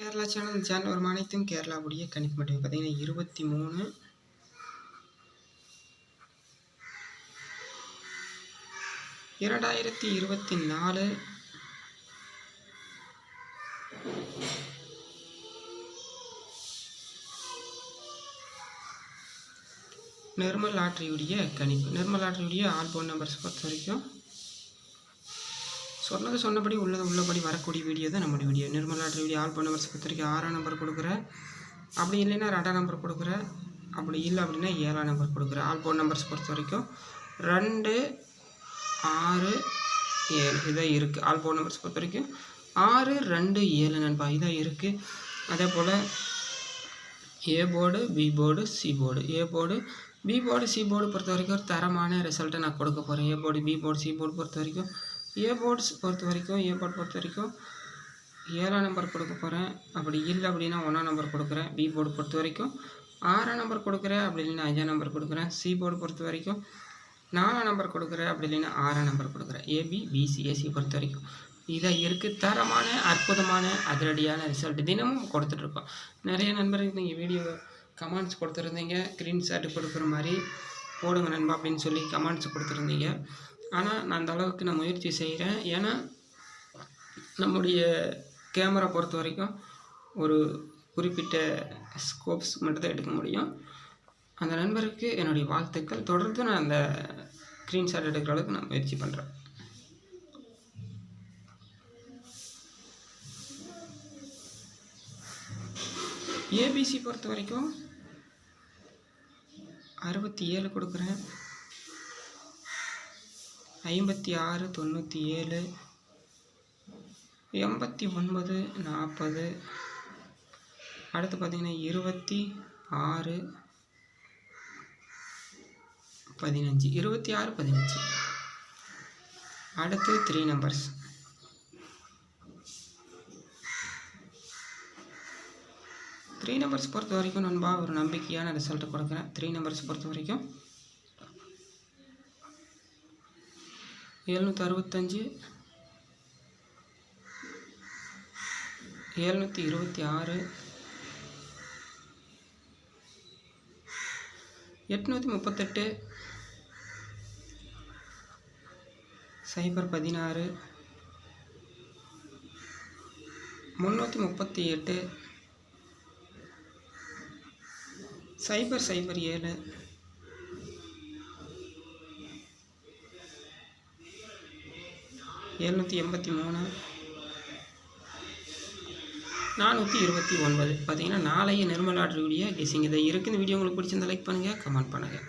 Kerala channel இந்த channel வரும் அனைத்தும் கேரளாவுடைய கணிப்பு மட்டும் பார்த்தீங்கன்னா இருபத்தி மூணு. இரண்டாயிரத்தி இருபத்தி நாலு. நிர்மல் லாட்ரியுடைய கணிப்பு. நிர்மல் லாட்ரியுடைய ஆல் போன் நம்பர்ஸ் பொறுத்த வரைக்கும் சொன்னது சொன்னபடி உள்ளது உள்ளபடி வரக்கூடிய வீடியோ தான் நம்மளுடைய வீடியோ. நிர்மல் லாட்ரியுடைய ஆல் பண்ண நம்பர்ஸ் பொறுத்த வரைக்கும் ஆறாம் நம்பர் கொடுக்குறேன் அப்படி இல்லைன்னா ரெண்டாம் நம்பர் கொடுக்குறேன் அப்படி இல்லை அப்படின்னா ஏழாம் நம்பர் கொடுக்குறேன் ஆல் போன் நம்பர்ஸ் பொறுத்த வரைக்கும் ரெண்டு ஆறு ஏழு இதான் இருக்குது ஆல் போன் நம்பர்ஸ் பொறுத்த வரைக்கும் ஆறு ரெண்டு ஏழு நண்பா இதான் இருக்குது அதே போல் A board B board C board A board B board C board பொறுத்த வரைக்கும் ஒரு தரமான ரிசல்ட்டை நான் கொடுக்க போகிறேன் A board B board C board பொறுத்த வரைக்கும் ஏ போர்ட்ஸ் பொறுத்த வரைக்கும் ஏ பொறுத்த வரைக்கும் ஏழாம் நம்பர் கொடுக்க போகிறேன் அப்படி இல்லை அப்படின்னா ஒன்றாம் நம்பர் கொடுக்குறேன். பி போர்டு பொறுத்த வரைக்கும் ஆறாம் நம்பர் கொடுக்குறேன். அப்படி இல்லைன்னா அஞ்சாம் நம்பர் கொடுக்குறேன். சி போர்டு பொறுத்த வரைக்கும் நாலாம் நம்பர் கொடுக்குறேன். அப்படி இல்லைன்னா ஆறாம் நம்பர் கொடுக்குறேன். ஏபி பிசி ஏசி பொறுத்த வரைக்கும். இதை இருக்குது தரமான அற்புதமான அதிரடியான ரிசல்ட் தினமும் கொடுத்துட்ருக்கோம் நிறைய நண்பர்கள் நீங்கள் வீடியோ கமெண்ட்ஸ் கொடுத்துருந்தீங்க. க்ரீன் ஷாட் கொடுக்குற மாதிரி போடுங்க நண்பா அப்படின்னு சொல்லி கமெண்ட்ஸ் கொடுத்துருந்தீங்க. ஆனால் நான் அந்த அளவுக்கு நான் முயற்சி செய்கிறேன் ஏன்னா நம்முடைய கேமரா பொறுத்த வரைக்கும் ஒரு குறிப்பிட்ட ஸ்கோப்ஸ் மட்டும்தான் எடுக்க முடியும். அந்த நண்பருக்கு என்னுடைய வாழ்த்துக்கள். தொடர்ந்து நான் அந்த ஸ்க்ரீன்ஷாட் எடுக்கிற அளவுக்கு நான் முயற்சி பண்ணுறேன் ஏபிசி பொறுத்த வரைக்கும் அறுபத்தி ஏழு கொடுக்குறேன். ஐம்பத்தி ஆறு தொண்ணூற்றி ஏழு எண்பத்தி ஒன்பது நாற்பது அடுத்து பார்த்திங்கன்னா இருபத்தி ஆறு பதினஞ்சு இருபத்தி ஆறு பதினஞ்சு. அடுத்து த்ரீ நம்பர்ஸ் த்ரீ நம்பர்ஸ் பொறுத்த வரைக்கும் நண்பா ஒரு நம்பிக்கையான ரிசல்ட்டை கொடுக்குறேன். த்ரீ நம்பர்ஸ் பொறுத்த வரைக்கும் எழுநூற்றி அறுபத்தஞ்சு எழுநூற்றி இருபத்தி ஆறு எட்நூற்றி முப்பத்தெட்டு சைபர் பதினாறு முந்நூற்றி முப்பத்தி எட்டு சைபர் சைபர் ஏழு எழுநூற்றி எண்பத்தி மூணு. நானூற்றி இருபத்தி ஒன்பது. பார்த்தீங்கன்னா நாளைய நிர்மலா ட்ரிவிடிய இதை இருக்குது. இந்த வீடியோ உங்களுக்கு பிடிச்சிருந்தா லைக் பண்ணுங்கள் கமெண்ட் பண்ணுங்கள்